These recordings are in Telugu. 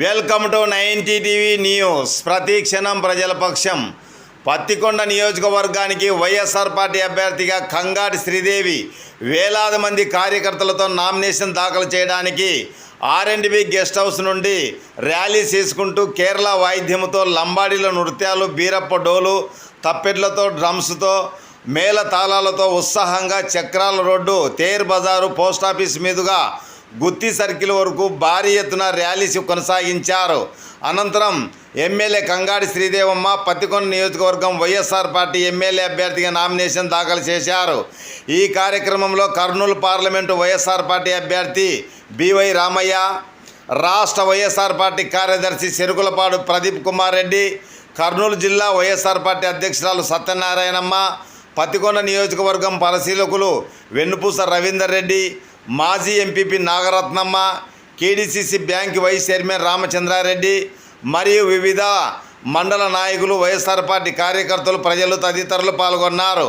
Welcome to ninety TV news ప్రతి క్షణం ప్రజల పక్షం. పత్తికొండ నియోజకవర్గానికి వైఎస్ఆర్ పార్టీ అభ్యర్థిగా కంగాటి శ్రీదేవి వేలాది మంది కార్యకర్తలతో నామినేషన్ దాఖలు చేయడానికి ఆర్ఎండ్బి గెస్ట్ హౌస్ నుండి ర్యాలీ చేసుకుంటూ కేరళ వాయిద్యముతో లంబాడీల నృత్యాలు బీరప్ప డోలు తప్పెట్లతో డ్రమ్స్తో మేళ తాళాలతో ఉత్సాహంగా చక్రాల రోడ్డు తేర్ బజారు పోస్టాఫీస్ మీదుగా గుత్తి సర్కిల్ వరకు భారీ ఎత్తున ర్యాలీస్ కొనసాగించారు. అనంతరం ఎమ్మెల్యే కంగాడి శ్రీదేవమ్మ పత్తికొండ నియోజకవర్గం వైఎస్ఆర్ పార్టీ ఎమ్మెల్యే అభ్యర్థిగా నామినేషన్ దాఖలు చేశారు. ఈ కార్యక్రమంలో కర్నూలు పార్లమెంటు వైఎస్ఆర్ పార్టీ అభ్యర్థి బివై రామయ్య రాష్ట్ర వైఎస్ఆర్ పార్టీ కార్యదర్శి చెరుకులపాడు ప్రదీప్ కుమార్ రెడ్డి కర్నూలు జిల్లా వైఎస్ఆర్ పార్టీ అధ్యక్షురాలు సత్యనారాయణమ్మ పత్తికొండ నియోజకవర్గం పరిశీలకులు వెన్నుపూస రవీందర్ రెడ్డి మాజీ MPP Nagaratnamma KDCC bank vice chairman Ramachandrareddy మరియు వివిధ మండల నాయకులు వైఎస్ఆర్ పార్టీ కార్యకర్తలు ప్రజలు తదితరులు పాల్గొన్నారు.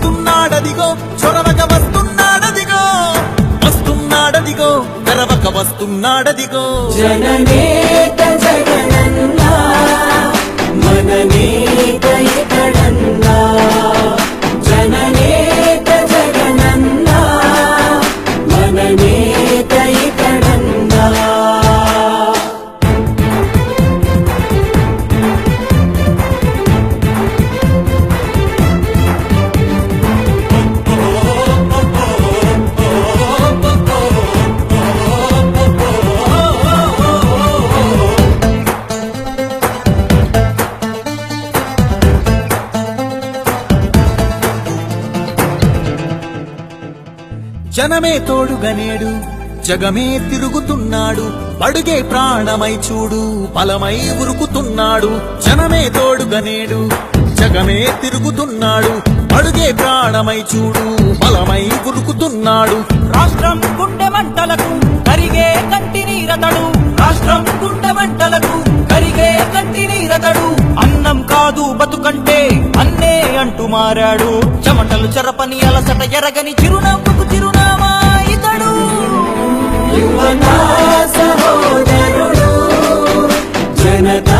వస్తున్నాడదిగో. జననేత జగనన్న జనమే తోడుగనేడు జగమే తిరుగుతున్నాడు అడుగే ప్రాణమై చూడు బలమై ఉరుకుతున్నాడు జనమే తోడుగనేడు జగమే తిరుగుతున్నాడు అడుగే ప్రాణమై చూడు బలమై ఉరుకుతున్నాడు. రాష్ట్రం గుండె మంటలకు కరిగే కంటి నీరతడు మారాడు. చెమటలు చెరపని అలసట ఎరగని చిరునవ్వుకు చిరునామా ఇతడు. యువతా సహోదరుడు జనతా